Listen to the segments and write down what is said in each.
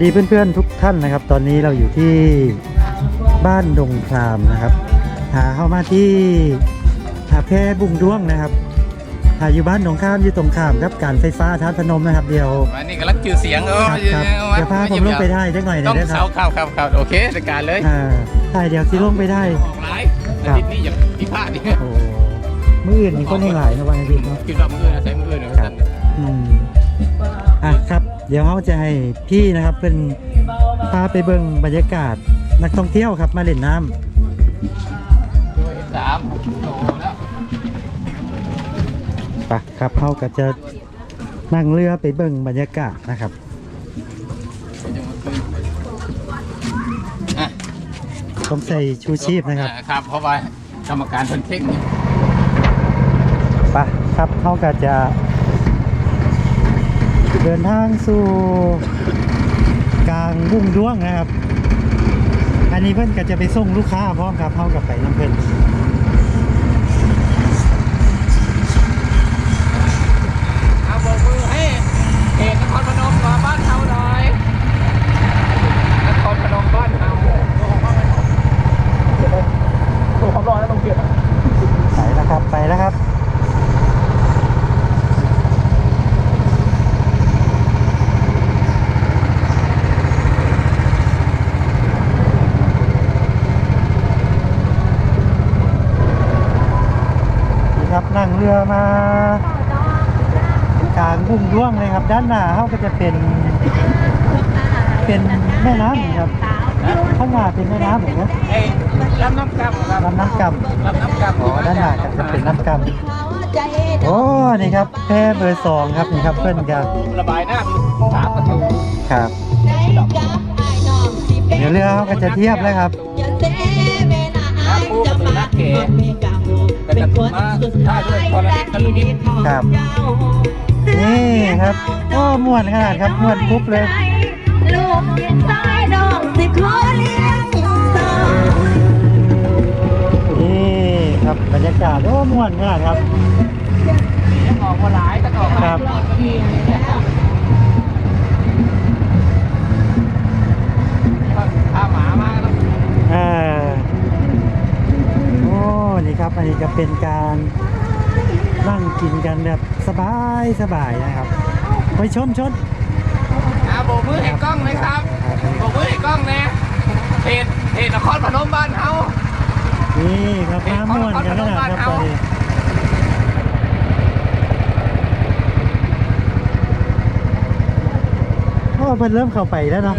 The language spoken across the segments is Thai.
วัสดีเพื่อนๆทุกท่านนะครับ ตอนนี้เราอยู่ที่บ้านดงครามนะครับหาเข้ามาที่หาแพร่บุงด้วงนะครับหาอยู่บ้านดงครามอยู่ตรงข้ามครับการไฟฟ้าท่าตุพนมนะครับเดี๋ยววันนี้กำลังจือเสียงเออครับครับเดี๋ยวพาผมลงไปได้จังหน่อยหต้นะองได้คเสารับครับครับครับโอเคจัดการเลยอ่าได้เดี๋ยวสิลงไปได้ ออกไลฟ์ครับอาทิตย์นี้อย่าพิพลาทดิโอ้มืออื่นมีคนให้หลายนะวันอาทิตย์เนาะ คิดว่ามืออื่นนะใช้ เดี๋ยวเขาจะให้พี่นะครับเป็นพาไปเบิ่งบรรยากาศนักท่องเที่ยวครับมาเล่นน้ำสามโตแล้วปะครับเขาก็จะนั่งเรือไปเบิ่งบรรยากาศนะครับอะต้องใส่ชูชีพนะครับอ่าครับเพราะว่ากรรมการเพิ่นเทคนิคปะครับเขาก็จะ เดินทางสู่กลางบุ้งด้วงนะครับ อันนี้เพื่อนก็จะไปส่งลูกค้าพร้อมครับเขากับไปน้ำเพื่อนเอาโบกมือให้เขตนครพนมมาบ้านเฮาหน่อยนครพนมบ้านเฮาตัวความร้อนแล้วต้องเก็บไปแล้วครับไปแล้วครับ นี่ครับนั่งเรือมากลางบุ้ง ด้วงเลยครับด้านหน้าเขาก็จะเป็น เป็นแม่น้ำนี่ครับข้างหน้าเป็นแม่น้ำเหมือนกันเอ้ยลำน้ำกำครับลำน้ำกลำน้ำกำำอ๋อด้านหน้าก็จะเป็นน้ำกำโอ้นี่ครับแพร่เบอร์สองครับนี่ครับเพื่อนครับระบายน้ำสามประตูครับเดี๋ยวเรือเขาก็จะเทียบแล้วครับน้ำปูประตูน้ำเก๋ก็จะมาท่าด้วยคอร์ดิตะลุยินครับ นี่ครับโอ้ม่วนขนาดครับม่วนปุ๊บเลยลูกยินสายดอกสิขอเลี้ยงสาวนี่ครับบรรยากาศโอ้ม่วนขนาดครับออกมาหลายก็ออกครับก็ดีพาหมามาแล้วอ่าโอ้นี่ครับอันนี้ก็เป็นการ นั่งกินกันแบบสบายสบายนะครับ ไปชนชนอ่าโบกมือให้กล้องเลยครับโบกมือให้กล้องนะเทศเทศนครพนมบ้านเฮานี่ครับน้ำม่วนกันขนาดครับตอนนี้โอ้เพิ่นเริ่มเข้าไปแล้วเนาะ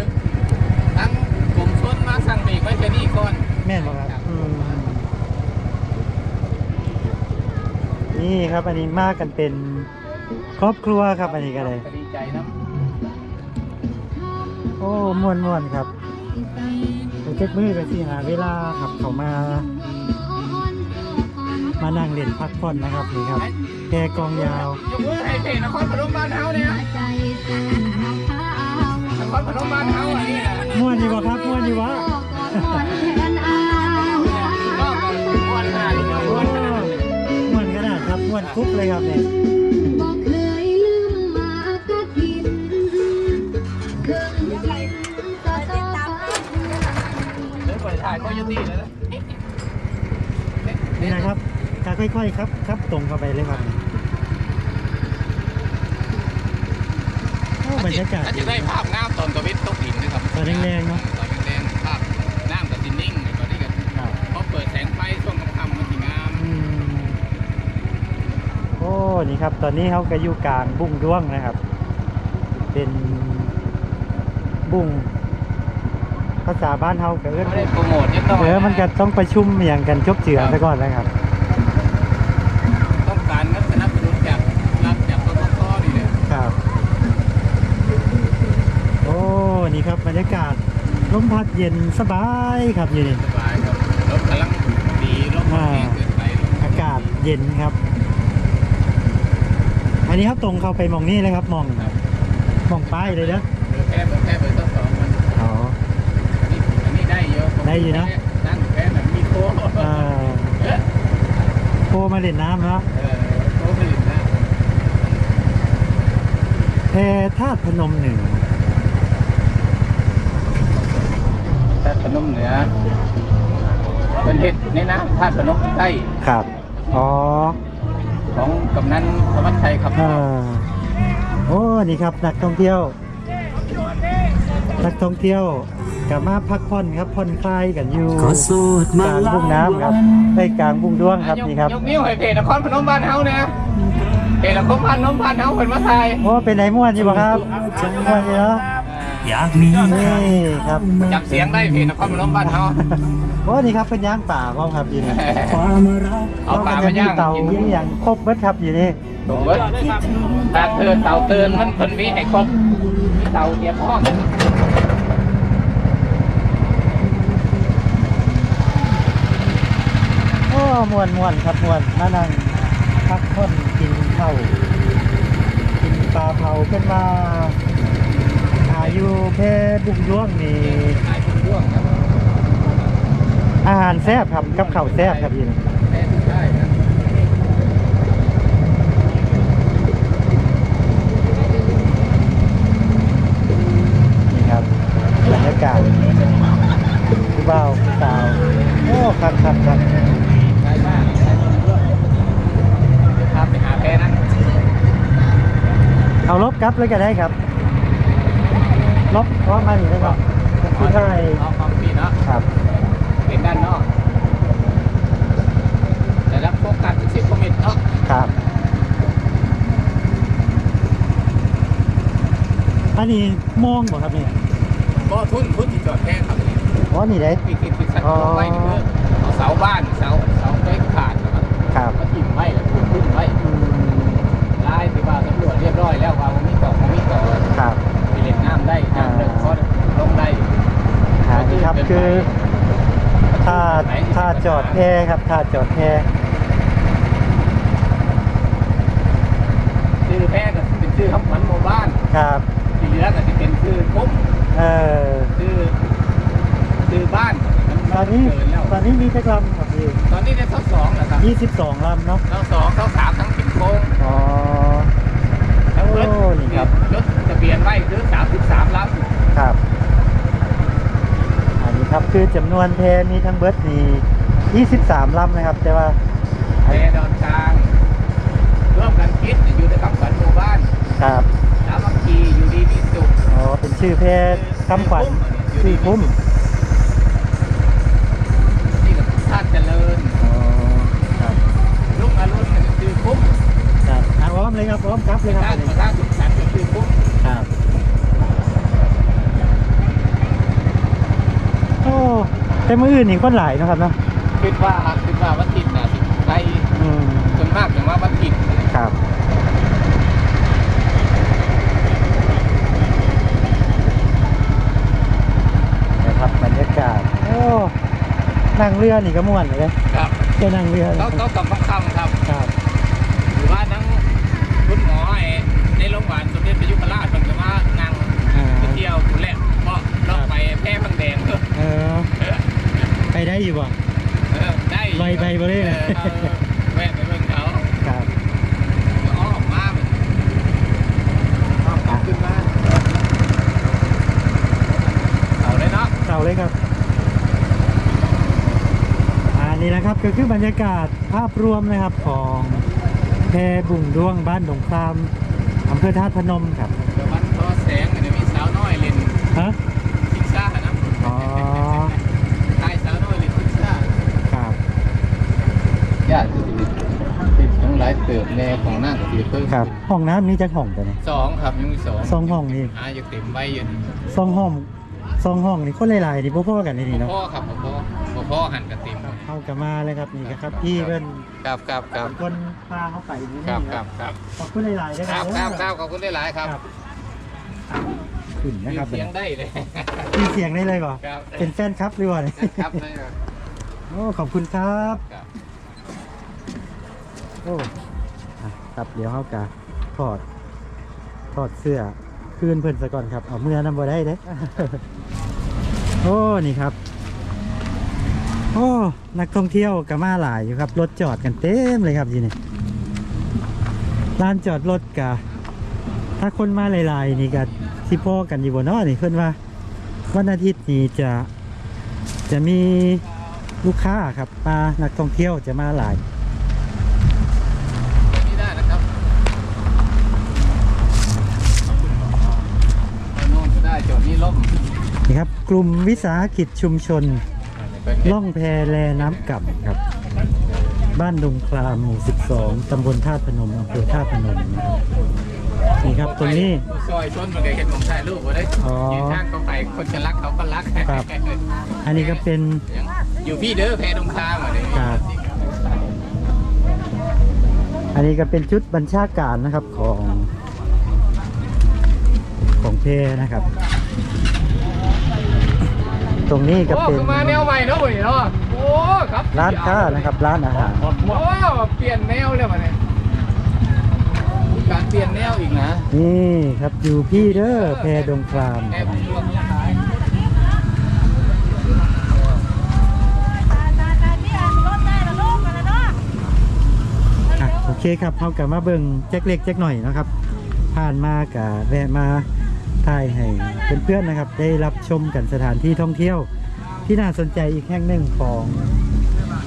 ทั้งกลุ่มชนมาสั่งเบรกไว้แค่นี้ก่อนแม่นบ่ครับอืม นี่ครับอันนี้มากันเป็นครอบครัวครับอันนี้ก็เลยก็ดีใจนะโอ้ม่วนม่วนครับไปเช็ดมือกันสิหาเวลาครับเขามา มานั่งเล่นพักผ่อนนะครับนี่ครับแกกองยาวยกมือให้เพจนครพนมบ้านเฮาเนี่ยใจแสนหาข้าวนครพนมบ้านเฮาอันนี้นะม่วนอยู่ ครับม่วนคุบเลยครับเนี่ยบอกเคยลืมมากระทินเครื่องบินต่อต่อเดี๋ยวไปถ่ายก็ยุติแล้วนะนี่นะครับจะค่อยๆครับครับตรงเข้าไปเลยครับโอ้บรรยากาศถ้าจะได้ภาพงามตอนกวิทตกดินนะครับตอนแรงๆเนอะตอนแรงๆภาพน้ำกับดินนิ่งตอนนี้ก็ครับพอเปิดแสงไฟช่วงค่ำๆมันสีงาม อืมโอ้ นี่ครับ ตอนนี้เขาก็อยู่กลางบุ้งด้วงนะครับ เป็นบุ้งภาษาบ้านเฮาก็เอิ้นไม่ได้โปรโมทยังต้องเออมันก็ต้องประชุมอย่างกันจบเจือซะก่อนนะครับ ต้องการเงินสนับสนุนจากรับจากกสทนี่แหละครับ โอ้นี่ครับบรรยากาศลมพัดเย็นสบายครับอยู่นี่สบายครับรถกำลังดีรถไม่แห้งเกินไปอากาศเย็นครับ อันนี้ครับตรงเข้าไปมองนี่เลยครับมองครับ มองป้ายเลยนะเบอร์แพ้เบอร์แพ้เบอร์ต้นสองมันอ๋อนี่อันนี้ได้เยอะได้อยู่นะ นั่งแพ้แบบมีโค้อ่าโคมาเล่นน้ำเนาะเออโค้ผลิตนะแพธาตุพนมหนึ่งนมเหนือเป็นเห็ดในน้ำธาตุพนมใต้ครับอ๋อ ของกำนันธวัชชัยครับเออโอ้นี่ครับนักท่องเที่ยว นักท่องเที่ยวกลับมาพักผ่อนครับผ่อนคลายกันอยู่ก็โสดกมาลางหลาบุ้งยน้ำครับในกลางบุ้งด้วงครับยกนี่ครับยกนิ้วให้เพจนครพนมบ้านเฮาเนี่ยเพจนครพนมบ้านเฮาเป็นมาไทยโอ้เป็นไหนม่วนอยู่บ่ครับม่วนอยู่เนาะ อยากมีใครนี่ครับจับเสียงได้เพจนครพนมบ้านเฮาโอ้นี่ครับเป็นย่างป่าพ่อครับอยู่นี่ความรักเอาปลามาย่างเตากินมีอย่างครบเบิดครับอยู่นี่ถูกเบิดตาเตือนเต่าเตือนมันเพิ่นมีให้ครบมีเต่าเตรียมพร้อมโอ้ม่วนม่วนครับม่วนมานั่งพักผ่อนกินข้าวกินปลาเผาขึ้นมาอายุ แค่บุ้งด้วงนี่ขายทุกช่วงครับอาหารแซ่บครับกับข้าวแซ่บครับยินแม่ทุกได้ครับนี่ครับบรรยากาศผู้บ่าวผู้สาวโอ้ครับครับครับขายบ้านขายทุกช่วงเดี๋ยวพาไปหาแพนั้นเอาลบกลับเลยก็ได้ครับ ลบเพราะมันอยู่ได้ครับคือไทยเอาความปีเนาะครับ เป็นด้านนอกแต่รับโฟกัสสิบคอมเมนต์เนาะครับ อันนี้มองบ่ครับนี่บ่ทุนทุนที่จอดแพงครับนี่อ๋อนี่ได้ที่ที่ที่สั่งลงไว้นี่คือเอาเสาบ้านเสาเสาไฟขาดนะครับครับมาทิ่มไว้แล้วทุนทุนไว้อืมลายที่ว่าตำรวจเรียบร้อยแล้วว่ามันมีต่อมันมีต่อ ครับ ไป เล่นน้ำได้น้ำเลิกพอลงได้อันนี้ครับคือถ้าถ้าจอดแพครับถ้าจอดแพชื่อแพร่ก็เป็นชื่อคำขวัญหมู่บ้านครับที่เหลือก็จะเป็นชื่อคุ้มเออชื่อชื่อบ้านมัตอนนี้เกินแล้วตอนนี้มีจักรลำครับพี่ตอนนี้ได้ทั้งสองนะครับยี่สิบสองลำเนาะ ทั้งสองทั้งสามทั้งสิบโค้ง อ๋อ ทั้งรถ โอ้นี่ครับ รถทะเบียนไว้คือสามสิบสามลำ ครับ อันนี้ครับคือ จำนวนแพมีทั้งเบิร์ดนี่ยี่สิบสามลำนะครับ แต่ว่าแพรดอนกลางร่วมกันคิดอยู่ในคำขวัญหมู่บ้านครับสามัคคีอยู่ดีมีสุขอ๋อเป็นชื่อแพคำขวัญชื่อคุ้มนี่กับชาติเจริญอ๋อครับลุงอรุณเนี่ยชื่อคุ้มครับอะพร้อมเลยครับพร้อมครับเลยคชารับ ติประชาสุขสันต์ก็ชื่อคุ้ม ครับ โอ้แต่มืออื่นนี่คนหลายเนาะครับเนาะคิดว่าคิดว่าวันติดน่ะสิใครอืมส่วนมากอย่างว่าวันติดครับนะครับบรรยากาศโอ้นั่งเรือนี่ก็ม่วนเลยนะครับแค่นั่งเรือเขาเขากลับมาคำครับ ครับ หรือว่าทั้งคุณหมอไอ้ในโรงพยาบาลสมเด็จพระยุพราชมันก็มานั่ง อ่า ไปเที่ยวคุณแหละเพราะเราไปแพร่บางแดงเออ เออไปได้อยู่บ่ เออได้ ไวไปบ่ได้เลย ออออแวะไปเบิ่งเขา ครับ ก็อ้อมมาแบบอ้อมกลับขึ้นมาเอาเลยเนาะ เต่าเลยครับอันนี้นะครับ ก็คือบรรยากาศภาพรวมนะครับของแพบุ่งด้วงบ้านดงครามอำเภอท่าตุพนมครับเดี๋ยววันทอแสงเนี่ยมีสาวน้อยเล่นฮะซิกซ่านะอ๋อตายสาวน้อยเล่นซิกซ่าครับญาติติดทั้งหลายเติบแนวของหน้ากับตีเพิ่มครับห้องน้ำมีจักห้องตัวนี้สองครับยังมีสองสองห้องนี่อ่าอยู่เต็มใบอยู่สองห้องสองห้องนี่คนหลายๆนี่พ่อๆกันนี่นี่เนาะพ่อครับพ่อ พ่อพ่อหันกับเต็มเข้ากันมาเลยครับนี่ครับพี่เพิ่นครับครับครับเป็นคนพาเขาไปนี่ครับนี่ครับครับขอบคุณหลายๆด้วยคครัรับบครับครับขอบคุณหลายๆครับขึ้นนะครับเสียงได้เลยมีเสียงได้เลยก่อนครับเป็นแฟนครับหรือว่าครับได้ครับโอ้ขอบคุณครับครับโอ้อะครับเดี๋ยวเขากะถอดถอดเสื้อคืนเพิ่นซะก่อนครับเอาเมื่อนำบ่ได้เด้โอ้นี่ครับ โอ้ นักท่องเที่ยวก็มาหลายอยู่ครับ รถจอดกันเต็มเลยครับทีนี้ลานจอดรถกะถ้าคนมาหลายๆนี่ก็สิพอกันอยู่บ่เนาะนี่เพิ่นว่า วันอาทิตย์นี้จะจะมีลูกค้าครับมานักท่องเที่ยวจะมาหลายนี่ได้นะครับเอาโน่นก็ได้โจทย์นี้ล่มนี่ครับ กลุ่มวิสาหกิจชุมชนเป็นเด็ก ล่องแพแลน้ำก่ำครับ บ้านดงคลามหมู่ 12 ตำบลท่าตุพนมอำเภอท่าตุพนมนะครับนี่ครับตรงนี้ ซอยชนมันก็เห็นผมถ่ายรูปไว้ได้อ๋อยืนข้างเขาไปคนจะรักเขาก็รักครับ อันนี้ก็เป็นอยู่พี่เด้อแพรดงคามอะนี่ครับอันนี้ก็เป็นชุดบัญชาการนะครับของของเพนะครับ ตรงนี้ก็โอ้เป็นคือมาแนวใหม่เนาะเว้ยเนาะโอ้ครับร้านค้านะครับร้านอาหารโอ้เปลี่ยนแนวเลยมาเนี่ยมีการเปลี่ยนแนวอีกนะนี่ครับอยู่พี่เด้อแพดงครามแอบรวมขายอะโอเคครับเขากลับมาเบิ่งแจ็คเล็กแจ็คหน่อยนะครับ ผ่านมากับแวะมา ถ่ายให้เพื่อนๆนะครับ ได้รับชมกันสถานที่ท่องเที่ยว ที่น่าสนใจอีกแห่งหนึ่งของ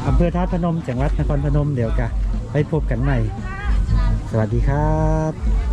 อำเภอท่าพนมจังหวัดนครพนมเดี๋ยวกันไปพบกันใหม่ สวัสดีครับ